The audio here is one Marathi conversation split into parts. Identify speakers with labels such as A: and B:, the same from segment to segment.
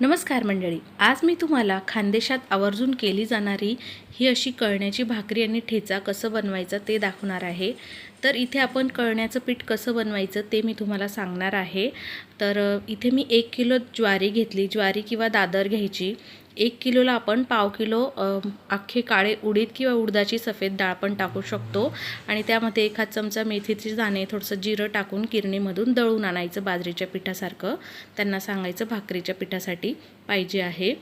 A: नमस्कार मंडळी आज मी तुम्हाला खानदेशात आवर्जून केली जाणारी ही अशी कळण्याची भाकरी आणि ठेचा कसं बनवायचं ते दाखवणार आहे. तर इथे आपण कळण्याचं पीठ कसं बनवायचं ते मी तुम्हाला सांगणार आहे. तर इथे मी एक किलो ज्वारी घेतली ज्वारी किंवा दादर घ्यायची. एक किलोला आपण पाव किलो अख्खे काळे उडीद किंवा उडदाची सफेद डाळ पण टाकू शकतो. आणि त्यामध्ये एखाद चमचा मेथीचे दाणे थोडंसं जिरं टाकून किरणीमधून दळून आणायचं बाजरीच्या पिठासारखं. त्यांना सांगायचं भाकरीच्या पिठासाठी पाहिजे आहे.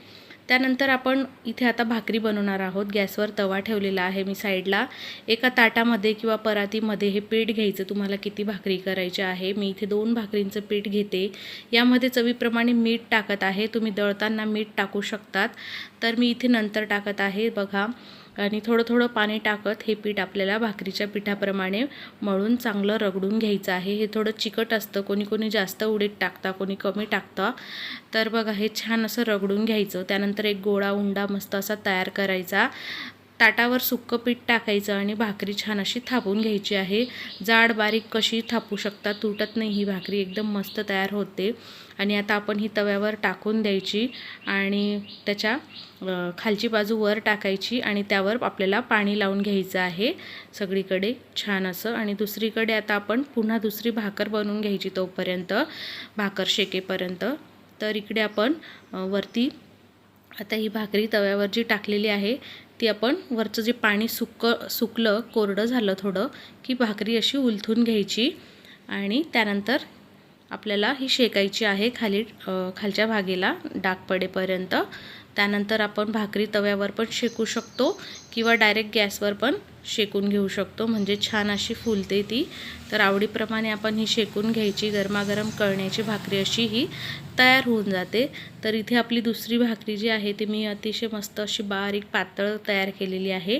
A: त्यानंतर आपण इथे आता भाकरी बनवणार आहोत. गॅसवर तवा ठेवलेला आहे मी साईडला. एका ताटामध्ये किंवा परातीमध्ये हे पीठ घ्यायचं. तुम्हाला किती भाकरी करायची आहे. मी इथे दोन भाकरींचं पीठ घेते. यामध्ये चवीप्रमाणे मीठ टाकत आहे. तुम्ही दळताना मीठ टाकू शकतात. तर मी इथे नंतर टाकत आहे. बघा आणि थोडं थोडं पाणी टाकत हे पीठ आपल्याला भाकरीच्या पिठाप्रमाणे मळून चांगलं रगडून घ्यायचं आहे. हे थोडं चिकट असतं. कोणी कोणी जास्त उडीत टाकता कोणी कमी टाकतं. तर बघा हे छान असं रगडून घ्यायचं. त्यानंतर एक गोळा उंडा मस्त असा तयार करायचा. ताटावर सुक्कं पीठ टाकायचं आणि भाकरी छान अशी थापून घ्यायची आहे. जाड बारीक कशी थापू शकता तुटत नाही ही भाकरी. एकदम मस्त तयार होते. आणि आता आपण ही तव्यावर टाकून द्यायची आणि त्याच्या खालची बाजू वर टाकायची आणि त्यावर आपल्याला पाणी लावून घ्यायचं आहे. सगळीकडे छान असं. आणि दुसरीकडे आता आपण पुन्हा दुसरी भाकर बनवून घ्यायची तोपर्यंत भाकर शेकेपर्यंत. तर इकडे आपण वरती आता ही भाकरी तव्यावर जी टाकलेली आहे ती आपण वरचं जे पाणी सुक सुकलं कोरडं झालं थोडं की भाकरी अशी उलथून घ्यायची आणि त्यानंतर आपल्याला ही शेकायची आहे खाली खालच्या भागेला डाग पडेपर्यंत. त्यानंतर आपण भाकरी तव्यावर पण शेकू शकतो किंवा डायरेक्ट गॅसवर पण शेकून घेऊ शकतो. म्हणजे छान अशी फुलते ती. तर आवडीप्रमाणे आपण ही शेकून घ्यायची. गरमागरम कळण्याची भाकरी अशी ही तयार होऊन जाते. तर इथे आपली दुसरी भाकरी जी आहे ती मी अतिशय मस्त अशी बारीक पातळ तयार केलेली आहे.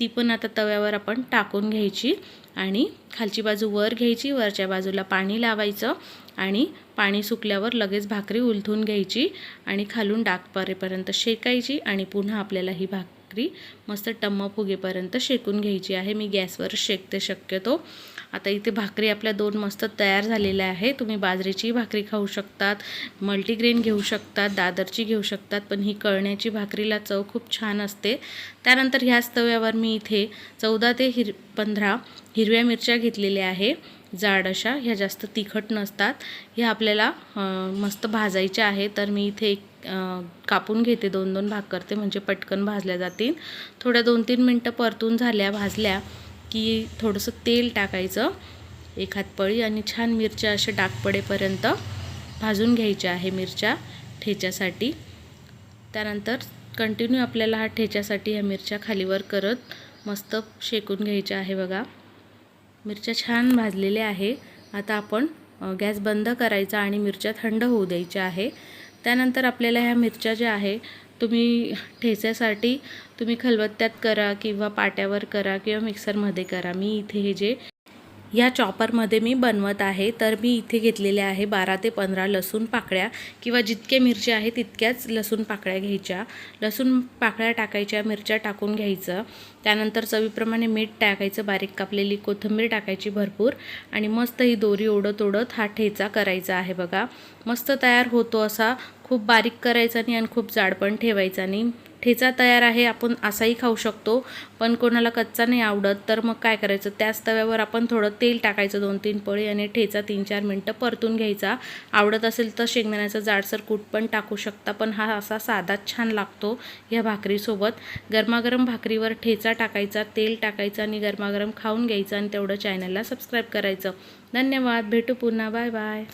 A: ती पण आता तव्यावर आपण टाकून घ्यायची आणि खालची बाजू वर घ्यायची. वरच्या बाजूला पाणी लावायचं आणि पाणी सुकल्यावर लगेच भाकरी उलथून घ्यायची आणि खालून डाकपरेपर्यंत शेकायची आणि पुन्हा आपल्याला ही भाकरी मस्त टम्म फुगेपर्यंत शेकून घ्यायची आहे. मी गॅसवर शेकते शक्यतो. आता इथे भाकरी आपल्या दोन मस्त तयार झालेल्या आहे तुम्ही बाजरीची भाकरी खाऊ शकतात मल्टीग्रेन घेऊ शकतात दादरची घेऊ शकतात पण ही कळण्याची भाकरीला चव खूप छान असते. त्यानंतर ह्याच तव्यावर मी इथे चौदा ते हिर पंधरा हिरव्या मिरच्या घेतलेल्या आहे. जाड अशा ह्या जास्त तिखट नसतात. ह्या आपल्याला मस्त भाजायच्या आहे. तर मी इथे एक कापून घेते. दोन दोन भाग करते. म्हणजे पटकन भाजल्या जातील. थोड्या दोन तीन मिनटं परतून झाल्या भाजल्या की थोडंसं तेल टाकायचं. एक पळी आणि छान मिरच्या अशा डाग पडेपर्यंत भाजून घ्यायच्या आहे मिरच्या ठेच्यासाठी. त्यानंतर कंटिन्यू आपल्याला हा ठेच्यासाठी ह्या मिरच्या खालीवर करत मस्त शेकून घ्यायच्या आहे बघा. मिरच्या छान भाजलेल्या आहे. आता आपण गॅस बंद करायचा आणि मिरच्या थंड होऊ द्यायच्या आहे. त्यानंतर आपल्याला ह्या मिरच्या ज्या आहे तुम्ही ठेच्यासाठी तुम्ही खलबत्त्यात करा किंवा पाट्यावर करा किंवा मिक्सरमध्ये करा. मी इथे हे जे या चॉपरमध्ये मी बनवत आहे. तर मी इथे घेतलेल्या आहे बारा ते पंधरा लसूण पाकळ्या किंवा जितके मिरच्या आहे तितक्याच लसूण पाकळ्या घ्यायच्या. लसूण पाकळ्या टाकायच्या मिरच्या टाकून घ्यायचं. त्यानंतर चवीप्रमाणे मीठ टाकायचं बारीक कापलेली कोथिंबीर टाकायची भरपूर आणि मस्त ही दोरी ओढत ओढत हा ठेचा करायचा आहे बघा. मस्त तयार होतो असा. खूप बारीक करायचा नाही आणि खूप जाड पण ठेवायचा नाही. ठेचा तयार आहे आपण असाही खाऊ शकतो. पण कोणाला कच्चा नाही आवडत तर मग काय करायचं? त्याच तव्यावर आपण थोडं तेल टाकायचं दोन तीन पळी आणि ठेचा तीन चार मिनटं परतून घ्यायचा. आवडत असेल तर शेंगदाण्याचं जाडसर कूट पण टाकू शकता पण हा असा साधाच छान लागतो ह्या भाकरीसोबत. गरमागरम भाकरीवर ठेचा टाकायचा तेल टाकायचं आणि गरमागरम खाऊन घ्यायचं आणि तेवढं चॅनलला सबस्क्राईब करायचं. धन्यवाद भेटू पुन्हा बाय बाय